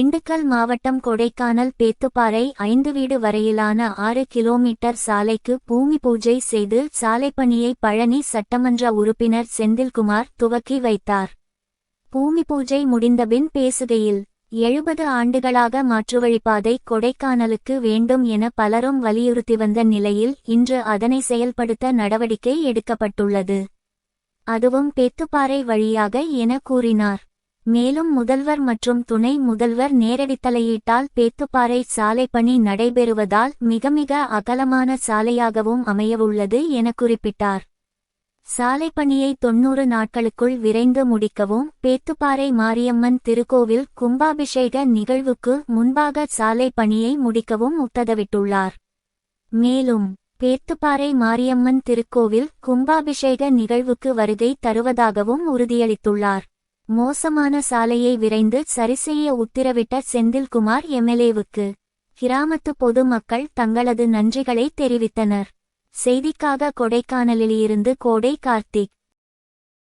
திண்டுக்கல் மாவட்டம் கொடைக்கானல் பேத்துப்பாறை ஐந்து வீடு வரையிலான ஆறு கிலோமீட்டர் சாலைக்கு பூமி பூஜை செய்து சாலைப்பணியை பழனி சட்டமன்ற உறுப்பினர் செந்தில்குமார் துவக்கி வைத்தார். பூமி பூஜை முடிந்தபின் பேசுகையில் எழுபது ஆண்டுகளாக மாற்றுவழிப்பாதை கொடைக்கானலுக்கு வேண்டும் என பலரும் வலியுறுத்தி வந்த நிலையில் இன்று அதனை செயல்படுத்த நடவடிக்கை எடுக்கப்பட்டுள்ளது. அதுவும் பேத்துப்பாறை வழியாக என கூறினார். மேலும் முதல்வர் மற்றும் துணை முதல்வர் நேரடி தலையீட்டால் பேத்துப்பாறை சாலை பணி நடைபெறுவதால் மிக மிக அகலமான சாலையாகவும் அமையவுள்ளது என குறிப்பிட்டார். சாலை பணியை தொன்னூறு நாட்களுக்குள் விரைந்து முடிக்கவும் பேத்துப்பாறை மாரியம்மன் திருக்கோவில் கும்பாபிஷேக நிகழ்வுக்கு முன்பாக சாலை பணியை முடிக்கவும் உத்தரவிட்டுள்ளார். மேலும் பேத்துப்பாறை மாரியம்மன் திருக்கோவில் கும்பாபிஷேக நிகழ்வுக்கு வருகை தருவதாகவும் உறுதியளித்துள்ளார். மோசமான சாலையை விரைந்து சரிசெய்ய உத்தரவிட்ட செந்தில்குமார் எம்எல்ஏவுக்கு கிராமத்து பொதுமக்கள் தங்களது நன்றிகளை தெரிவித்தனர். செய்திக்காக கொடைக்கானலிலிருந்து கோடை கார்த்திக்.